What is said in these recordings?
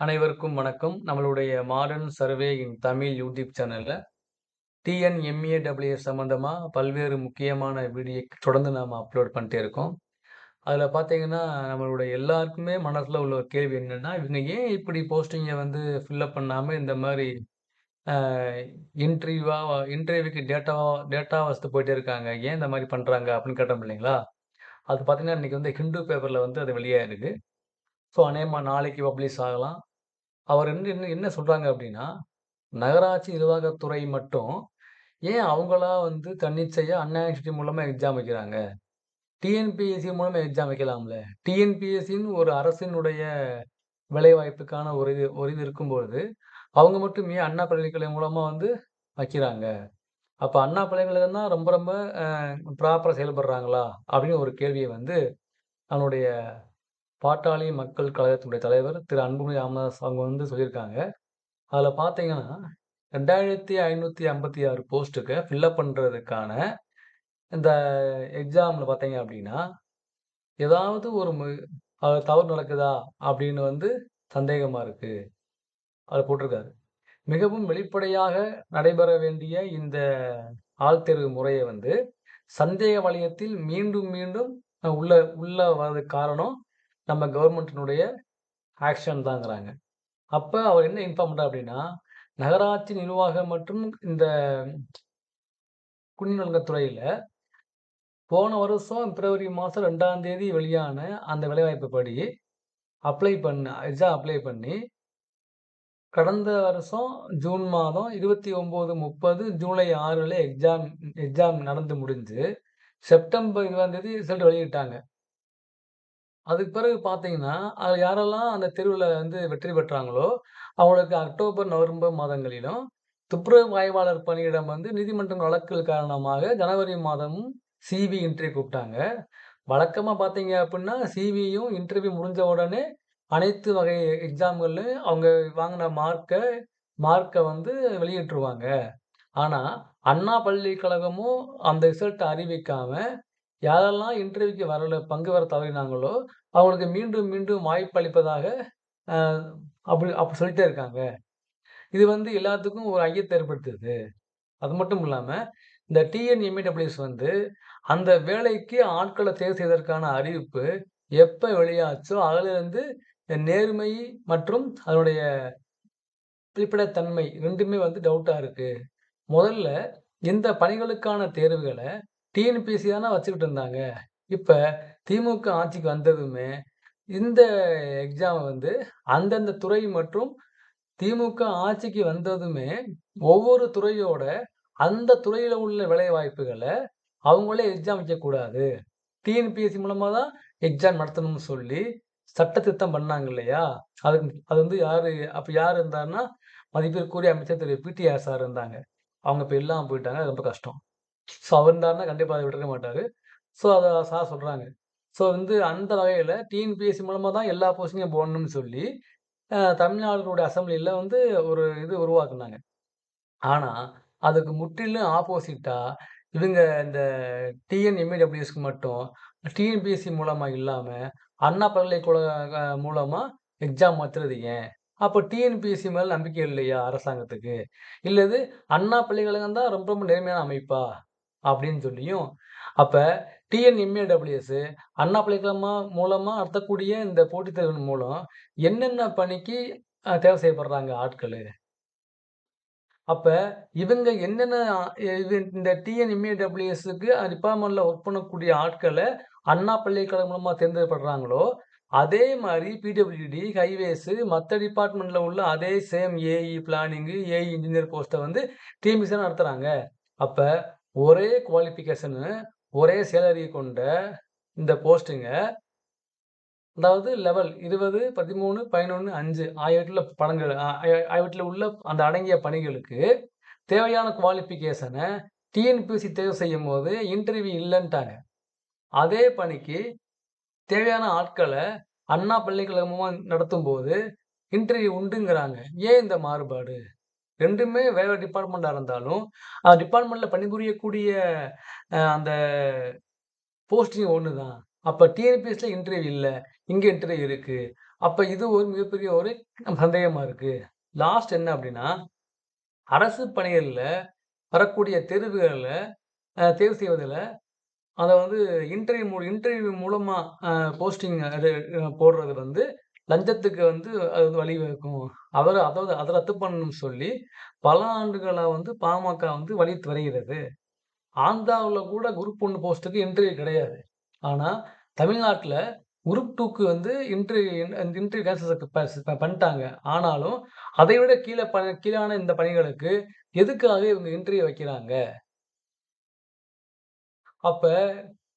அனைவருக்கும் வணக்கம். நம்மளுடைய modern survey in Tamil YouTube சேனல்ல டிஎன்எம்ஏடபிள்யூஎஸ் சம்மந்தமாக பல்வேறு முக்கியமான வீடியோ தொடர்ந்து நாம் அப்லோட் பண்ணிட்டே இருக்கோம். அதில் பார்த்தீங்கன்னா, நம்மளுடைய எல்லாருக்குமே மனசில் உள்ள ஒரு கேள்வி என்னென்னா இவங்க ஏன் இப்படி போஸ்டிங்கை வந்து ஃபில்லப் பண்ணாமல் இந்த மாதிரி இன்டர்வியூவாக இன்டர்வியூக்கு டேட்டாவா டேட்டா வசத்து போயிட்டே இருக்காங்க. ஏன் இந்த மாதிரி பண்ணுறாங்க அப்படின்னு கேட்டோம் இல்லைங்களா? அது பார்த்தீங்கன்னா, இன்றைக்கி வந்து ஹிண்டு பேப்பரில் வந்து அது வெளியாயிருக்கு. ஸோ அநேமா நாளைக்கு பப்ளிஷ் ஆகலாம். அவர் வந்து என்ன என்ன சொல்கிறாங்க அப்படின்னா, நகராட்சி நிர்வாகத்துறை மட்டும் ஏன் அவங்களா வந்து தன்னிச்சையாக அண்ணா யூனிவர்சிட்டி எக்ஸாம் வைக்கிறாங்க? டிஎன்பிஎஸ்சி மூலமாக எக்ஸாம் வைக்கலாம்ல. டிஎன்பிஎஸ்சின்னு ஒரு அரசினுடைய வேலைவாய்ப்புக்கான ஒரு இது ஒரு இது இருக்கும்பொழுது, அவங்க மட்டும் ஏன் அண்ணா பல்கலைக்கழகம் மூலமாக வந்து வைக்கிறாங்க? அப்போ அண்ணா பல்கலைக்கழகம் தான் ரொம்ப ரொம்ப ப்ராப்பராக செயல்படுறாங்களா? அப்படின்னு ஒரு கேள்வியை வந்து நம்மளுடைய பாட்டாளி மக்கள் கழகத்தினுடைய தலைவர் திரு அன்புமணி ராமதாஸ் அவங்க வந்து சொல்லியிருக்காங்க. அதில் பார்த்தீங்கன்னா, 2556 போஸ்ட்டுக்கு ஃபில்லப் பண்ணுறதுக்கான இந்த எக்ஸாமில் பார்த்தீங்க அப்படின்னா, ஏதாவது ஒரு தவறு நடக்குதா? அப்படின்னு வந்து சந்தேகமாக இருக்குது அதில் போட்டிருக்காரு. மிகவும் வெளிப்படையாக நடைபெற வேண்டிய இந்த ஆள்தேர்வு முறையை வந்து சந்தேக வலயத்தில் மீண்டும் மீண்டும் உள்ள உள்ள வர்றதுக்கு காரணம் நம்ம கவர்மெண்ட்டினுடைய ஆக்ஷன் தாங்கிறாங்க. அப்போ அவர் என்ன இன்ஃபார்ம் பண்ணுறார் அப்படின்னா, நகராட்சி நிர்வாகம் மற்றும் இந்த குடிநலத்துறையில போன வருஷம் பிப்ரவரி மாதம் ரெண்டாம் தேதி வெளியான அந்த வேலைவாய்ப்பு படி அப்ளை பண்ண எக்ஸாம் அப்ளை பண்ணி கடந்த வருஷம் ஜூன் மாதம் 29, 30, ஜூலை ஆறில் எக்ஸாம் எக்ஸாம் நடந்து முடிஞ்சு, செப்டம்பர் 20ஆம் தேதி ரிசல்ட் வெளியிட்டாங்க. அதுக்கு பிறகு பார்த்தீங்கன்னா, அதில் யாரெல்லாம் அந்த தெருவில் வந்து வெற்றி பெற்றாங்களோ, அவங்களுக்கு அக்டோபர், நவம்பர் மாதங்களிலும், துப்புரவு ஆய்வாளர் பணியிடம் வந்து நீதிமன்றம் வழக்குகள் காரணமாக ஜனவரி மாதமும் சிவி இன்டர்வியூ கூப்பிட்டாங்க. வழக்கமாக பார்த்தீங்க அப்படின்னா, சிவியும் இன்டர்வியூ முடிஞ்ச உடனே அனைத்து வகை எக்ஸாம்கள்லையும் அவங்க வாங்கின மார்க்கை மார்க்கை வந்து வெளியிட்டுருவாங்க. ஆனால் அண்ணா பல்கலைக்கழகமும் அந்த ரிசல்ட்டை அறிவிக்காமல் யாரெல்லாம் இன்டர்வியூக்கு வரல பங்கு வர தவறினாங்களோ, அவங்களுக்கு மீண்டும் மீண்டும் வாய்ப்பு அளிப்பதாக அப்படி அப்படி சொல்லிட்டே இருக்காங்க. இது வந்து எல்லாத்துக்கும் ஒரு ஐயத்தை ஏற்படுத்துது. அது மட்டும் இல்லாமல் இந்த டிஎன்எம்ஏடபிள்யூஎஸ் வந்து அந்த வேலைக்கு ஆட்களை தேர்வு செய்வதற்கான அறிவிப்பு எப்போ வெளியாச்சோ, அதிலிருந்து நேர்மை மற்றும் அதனுடைய வெளிப்படைத்தன்மை ரெண்டுமே வந்து டவுட்டாக இருக்குது முதல்ல இந்த பணிகளுக்கான தேர்வுகளை டிஎன்பிஎஸ்சி தானே வச்சுக்கிட்டு இருந்தாங்க. இப்போ திமுக ஆட்சிக்கு வந்ததுமே, இந்த எக்ஸாம் வந்து அந்தந்த துறை மற்றும் திமுக ஆட்சிக்கு வந்ததுமே, ஒவ்வொரு துறையோட அந்த துறையில் உள்ள வேலைவாய்ப்புகள அவங்களே எக்ஸாம் வைக்கக்கூடாது. டிஎன்பிஎஸ்சி மூலமாக தான் எக்ஸாம் நடத்தணும்னு சொல்லி சட்ட திருத்தம் பண்ணாங்க இல்லையா? அது அது வந்து யார் அப்போ யார் இருந்தாருன்னா மதிப்பிற்குரிய அமைச்சர் திரு பிடிஆர் சார் இருந்தாங்க. அவங்க இப்போ இல்லாமல் போயிட்டாங்க. அது ரொம்ப கஷ்டம். ஸோ அவர் இருந்தாருன்னா கண்டிப்பாக அதை விட்டுருக்க மாட்டார் ஸோ அதை சார் சொல்கிறாங்க ஸோ வந்து அந்த வகையில் டிஎன்பிஎஸ்சி மூலமாக தான் எல்லா போஸ்டிங்கும் போடணும்னு சொல்லி, அ அசம்பிளியில் வந்து ஒரு இது உருவாக்குனாங்க. ஆனால் அதுக்கு முற்றிலும் ஆப்போசிட்டாக இவங்க இந்த டிஎன்எம்ஏடபிள்யூஎஸ்க்கு மட்டும் டிஎன்பிஎஸ்சி மூலமாக இல்லாமல் அண்ணா பல்கலைக்கழக மூலமாக எக்ஸாம் மாற்றுறது ஏன்? அப்போ டிஎன்பிஎஸ்சி மேலே நம்பிக்கை இல்லையா அரசாங்கத்துக்கு? இல்லது அண்ணா பல்கலைக்கழகம் தான் ரொம்ப ரொம்ப நேர்மையான அமைப்பா? அப்படின்னு சொல்லியும், அப்ப டிஎன்எம்ஏடபிள்யூஎஸ் அண்ணா பல்கலைக்கழகமா மூலமா நடத்தக்கூடிய இந்த போட்டித் தேர்வின் மூலம் என்னென்ன பணிக்கு தேவை செய்யப்படுறாங்க ஆட்கள் அப்ப இவங்க என்னென்ன இது இந்த டிஎன்எம்ஏடபிள்யூஎஸ்க்கு டிபார்ட்மெண்ட்ல ஒர்க் பண்ணக்கூடிய ஆட்களை அண்ணா பல்கலைக்கழகம் மூலமா தேர்ந்தெடுக்கப்படுறாங்களோ, அதே மாதிரி பிடபிள்யூடி, ஹைவேஸ் மற்ற டிபார்ட்மெண்ட்ல உள்ள அதே same AE planning AE engineer போஸ்ட்டை வந்து டிஎன்பிஎஸ்சி நடத்துகிறாங்க நடத்துறாங்க. அப்ப ஒரே குவாலிஃபிகேஷனு, ஒரே சேலரி கொண்ட இந்த போஸ்ட்டுங்க அதாவது லெவல் 20, 13, 11, 5 ஆகியவற்றில பணங்கள் அ உள்ள அந்த அடங்கிய பணிகளுக்கு தேவையான குவாலிஃபிகேஷனை டிஎன்பிஎஸ்சி தேர்வு செய்யும் போது இன்டர்வியூ இல்லைன்ட்டாங்க அதே பணிக்கு தேவையான ஆட்களை அண்ணா பல்கலைக்கழகம் நடத்தும் நடத்தும்போது இன்டர்வியூ உண்டுங்கிறாங்க. ஏன் இந்த மாறுபாடு? ரெண்டுமே வேற டிபார்ட்மெண்ட்டாக இருந்தாலும், அந்த டிபார்ட்மெண்ட்டில் பணிபுரியக்கூடிய அந்த போஸ்டிங் ஒன்று தான். அப்போ டிஎன்பிஎஸ்சில இன்டர்வியூ இல்லை. இங்கே இன்டர்வியூ இருக்குது அப்போ இது ஒரு மிகப்பெரிய ஒரு சந்தேகமாக இருக்குது லாஸ்ட் என்ன அப்படின்னா அரசு பணிகளில் வரக்கூடிய தேர்வுகளில் தேர்வு செய்வதில் அதை வந்து இன்டர்வியூ மூ இன்டர்வியூ மூலமாக போஸ்டிங் அது போடுறது வந்து லஞ்சத்துக்கு வந்து அது வந்து வழிவகுக்கும். அவர அதாவது அதை ரத்து பண்ணணும்னு சொல்லி பல ஆண்டுகளாக வந்து பாமக வந்து வழித்து வருகிறது. ஆந்தாவில் கூட குரூப் ஒன்று போஸ்ட்டுக்கு இன்டர்வியூ கிடையாது. ஆனால் தமிழ்நாட்டில் குரூப் டூக்கு வந்து இன்டர்வியூ அந்த இன்டர்வியூ கேன்சல் பண்ணிட்டாங்க. ஆனாலும், அதை விட கீழே ப கீழான இந்த பணிகளுக்கு எதுக்காக இவங்க இன்டர்வியூ வைக்கிறாங்க? அப்போ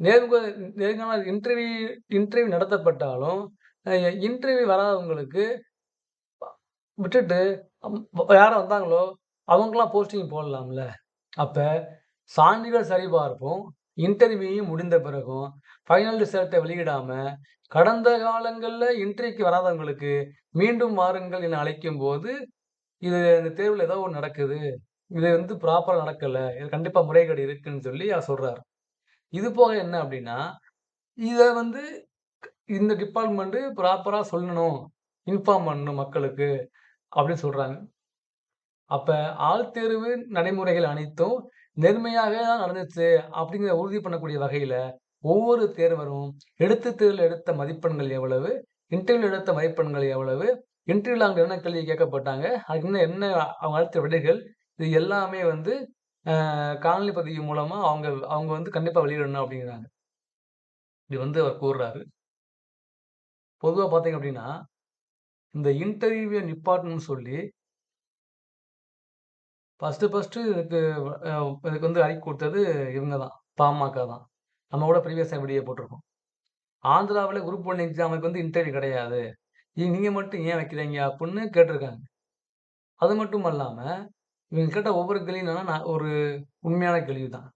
நேர்முக நேர்காணல் இன்டர்வியூ இன்டர்வியூ நடத்தப்பட்டாலும், இன்டர்வியூ வராதவங்களுக்கு விட்டுட்டு யாரை யார் வந்தாங்களோ, அவங்களாம் போஸ்டிங் போடலாம்ல. அப்போ சான்றிதழ் சரிபார்ப்பும், இன்டர்வியூயும் முடிந்த பிறகும், ஃபைனல் ரிசல்ட்டை வெளியிடாமல் கடந்த காலங்களில் இன்டர்வியூக்கு வராதவங்களுக்கு மீண்டும் வாருங்கள் என அழைக்கும்போது, இது இந்த தேர்வில் ஏதோ ஒன்று நடக்குது. இது வந்து ப்ராப்பராக நடக்கலை இது கண்டிப்பாக முறைகேடு இருக்குன்னு சொல்லி அவர் சொல்கிறார் இது போக என்ன அப்படின்னா இதை வந்து இந்த டிபார்ட்மெண்ட் ப்ராப்பராக சொல்லணும். இன்ஃபார்ம் பண்ணணும் மக்களுக்கு அப்படின்னு சொல்கிறாங்க அப்போ ஆழ்த்தேர்வு நடைமுறைகள் அனைத்தும் நேர்மையாக தான் நடந்துச்சு அப்படிங்கிற உறுதி பண்ணக்கூடிய வகையில் ஒவ்வொரு தேர்வரும் எடுத்து தேர்வில் எடுத்த மதிப்பெண்கள் எவ்வளவு? இன்டர்வியூல எடுத்த மதிப்பெண்கள் எவ்வளவு? இன்டர்வியூவில் அங்கே என்ன கேள்வி கேட்கப்பட்டாங்க? அதுக்கு இன்னும் என்ன அவங்க அடுத்த விடைகள்? இது எல்லாமே வந்து காணொலி பதிவு மூலமாக அவங்க அவங்க வந்து கண்டிப்பாக வெளியிடணும் அப்படிங்கிறாங்க இது வந்து அவர் கூறுறாரு. பொதுவாக பார்த்தீங்க அப்படின்னா இந்த இன்டர்வியூ நிப்பாட்டணும்னு சொல்லி ஃபஸ்ட்டு ஃபஸ்ட்டு இதுக்கு இதுக்கு வந்து அறிக்கை கொடுத்தது இவங்க தான். பாமக தான். நம்ம கூட ப்ரீவியஸ் வீடியோ போட்டிருக்கோம். ஆந்திராவில் குரூப் ஒன் எக்ஸாமுக்கு வந்து இன்டர்வியூ கிடையாது. நீங்கள் மட்டும் ஏன் வைக்கிறீங்க? அப்படின்னு கேட்டிருக்காங்க. அது மட்டும் இல்லாமல் இவங்க கேட்ட ஒவ்வொரு கேள்வியும் என்னன்னா, நான் ஒரு உண்மையான கேள்வி தான்.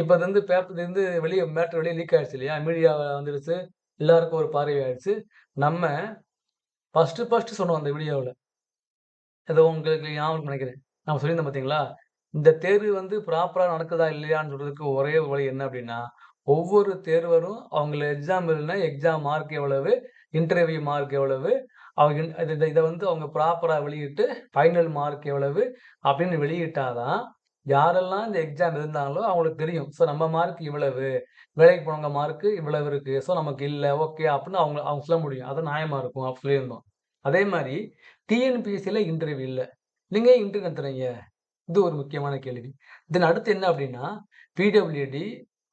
இப்போ அது வந்து பேப்பர்லேருந்து வெளியே மேட்ரு வெளியே லீக் ஆயிடுச்சு இல்லையா? மீடியாவில் வந்துருச்சு. எல்லாருக்கும் ஒரு பார்வை ஆயிடுச்சு. நம்ம ஃபஸ்ட்டு ஃபஸ்ட்டு சொன்னோம் அந்த வீடியோவில் ஏதோ உங்களுக்கு ஞாபகம் நினைக்கிறேன். நம்ம சொல்லியிருந்தோம் பார்த்தீங்களா? இந்த தேர்வு வந்து ப்ராப்பராக நடக்குதா இல்லையான்னு சொல்கிறதுக்கு ஒரே வழி என்ன அப்படின்னா ஒவ்வொரு தேர்வரும் அவங்கள எக்ஸாம் இல்லைன்னா எக்ஸாம் மார்க் எவ்வளவு? இன்டர்வியூ மார்க் எவ்வளவு? அவங்க இதை வந்து அவங்க ப்ராப்பராக வெளியிட்டு ஃபைனல் மார்க் எவ்வளவு? அப்படின்னு வெளியிட்டா தான், யாரெல்லாம் இந்த எக்ஸாம் இருந்தாங்களோ அவங்களுக்கு தெரியும். ஸோ நம்ம மார்க் இவ்வளவு. வேலைக்கு போனவங்க மார்க் இவ்வளவு இருக்கு. ஸோ நமக்கு இல்லை ஓகே அப்படின்னு அவங்க அவங்க சொல்ல முடியும். அது நியாயமாக இருக்கும். அப்படி சொல்லியிருந்தோம். அதே மாதிரி டிஎன்பிஎஸ்சியில் இன்டர்வியூ இல்லை நீங்கள் ஏன் இன்டர்வியூ நடத்துறீங்க? இது ஒரு முக்கியமான கேள்வி. தென் அடுத்து என்ன அப்படின்னா PWD,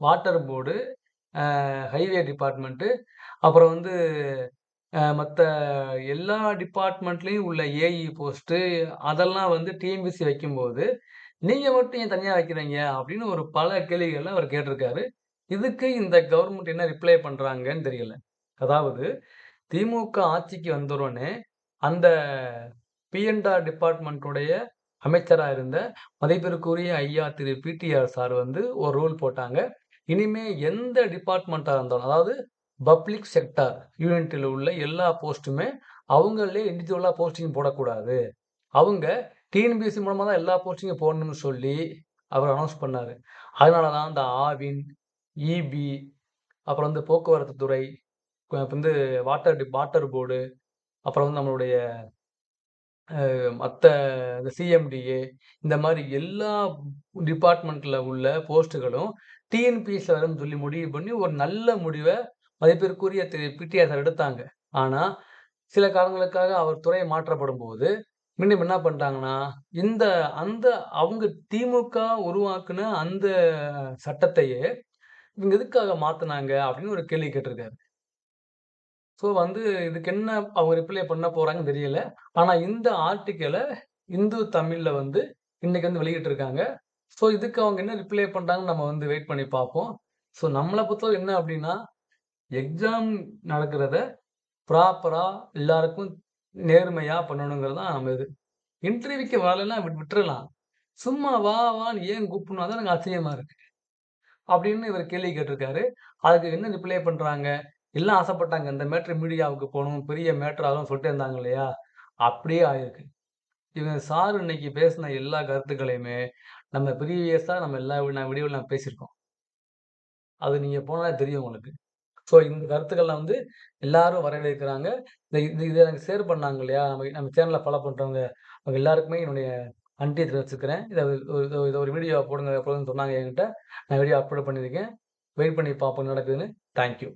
water board, highway department அப்புறம் வந்து மற்ற எல்லா டிபார்ட்மெண்ட்லேயும் உள்ள ஏஇ போஸ்ட்டு அதெல்லாம் வந்து டிஎன்பிஎஸ்சி வைக்கும்போது, நீங்கள் மட்டும் ஏன் தனியாக வைக்கிறீங்க? அப்படின்னு ஒரு பல கேள்விகளில் அவர் கேட்டிருக்காரு. இதுக்கு இந்த கவர்மெண்ட் என்ன ரிப்ளை பண்ணுறாங்கன்னு தெரியல. அதாவது திமுக ஆட்சிக்கு வந்தோடனே அந்த பி&ஆர் டிபார்ட்மெண்ட்டுடைய அமைச்சராக இருந்த மதிப்பிற்குரிய ஐயா திரு பிடிஆர் சார் வந்து ஒரு ரூல் போட்டாங்க. இனிமே எந்த டிபார்ட்மெண்ட்டாக இருந்தாலும், அதாவது பப்ளிக் செக்டார் யூனிட்டில் உள்ள எல்லா போஸ்ட்டுமே அவங்களே இண்டிவிஜுவலாக போஸ்டிங் போடக்கூடாது. அவங்க டிஎன்பிஎஸ்சி மூலமாக தான் எல்லா போஸ்டிங்கும் போடணும்னு சொல்லி அவர் அனௌன்ஸ் பண்ணார் அதனால தான் இந்த ஆவின், ஈபி, அப்புறம் வந்து போக்குவரத்து துறை, வந்து வாட்டர் டி வாட்டர் போர்டு, அப்புறம் வந்து நம்மளுடைய மற்ற இந்த சிஎம்டிஏ இந்த மாதிரி எல்லா டிபார்ட்மெண்ட்டில் உள்ள போஸ்ட்டுகளும் டிஎன்பிஎஸ்சில் வரும்னு சொல்லி முடிவு பண்ணி ஒரு நல்ல முடிவை மதிப்பிற்குரிய திரு பிடிஆர் சார் எடுத்தாங்க. ஆனால் சில காரணங்களுக்காக அவர் துறை மாற்றப்படும் போது மீண்டும் என்ன பண்ணிட்டாங்கன்னா இந்த அந்த அவங்க திமுக உருவாக்குன அந்த சட்டத்தையே இவங்க எதுக்காக மாத்தினாங்க அப்படின்னு ஒரு கேள்வி கேட்டிருக்காரு. ஸோ வந்து இதுக்கு என்ன அவங்க ரிப்ளை பண்ண போறாங்கன்னு தெரியல. ஆனா இந்த ஆர்டிக்கலை இந்து தமிழ்ல வந்து இன்னைக்கு வந்து வெளியிட்டிருக்காங்க. ஸோ இதுக்கு அவங்க என்ன ரிப்ளை பண்றாங்கன்னு நம்ம வந்து வெயிட் பண்ணி பார்ப்போம். ஸோ நம்மளை பொறுத்தவரை என்ன அப்படின்னா எக்ஸாம் நடக்கிறத ப்ராப்பரா எல்லாருக்கும் நேர்மையா பண்ணணுங்கிறது தான் நம்ம இது. இன்டர்வியூக்கு வரலன்னா விட்டுறலாம். சும்மா வா வான்னு ஏன் கூப்பிடணும்? தான் எனக்கு ஆச்சரியமா இருக்கு. அப்படின்னு இவர் கேள்வி கேட்டிருக்காரு. அதுக்கு என்ன ரிப்ளை பண்றாங்க? எல்லாம் ஆசைப்பட்டாங்க. இந்த மேட்ரு மீடியாவுக்கு போகணும் பெரிய மேட்டர் சொல்லிட்டு இருந்தாங்க இல்லையா? அப்படியே ஆயிருக்கு. இவங்க சார் இன்னைக்கு பேசின எல்லா கருத்துக்களையுமே நம்ம ப்ரீவியஸாக நம்ம எல்லா வீ வீடியோல நம்ம பேசியிருக்கோம். அது நீங்கள் போனால் தெரியும் உங்களுக்கு. ஸோ இந்த கருத்துக்கள்லாம் வந்து எல்லாரும் வரவேற்கிறாங்க. இந்த இது இதை எனக்கு ஷேர் பண்ணாங்க இல்லையா? நம்ம நம்ம சேனலில் ஃபாலோ பண்ணுறவங்க அவங்க எல்லாருக்குமே என்னுடைய நன்றிய தெரிவிச்சுக்கிறேன். இதை இதை ஒரு வீடியோ போடுங்க போடுங்கன்னு சொன்னாங்க என்கிட்ட. நான் வீடியோ அப்லோட் பண்ணியிருக்கேன். வெயிட் பண்ணி பார்ப்போம் நடக்குதுன்னு. Thank you.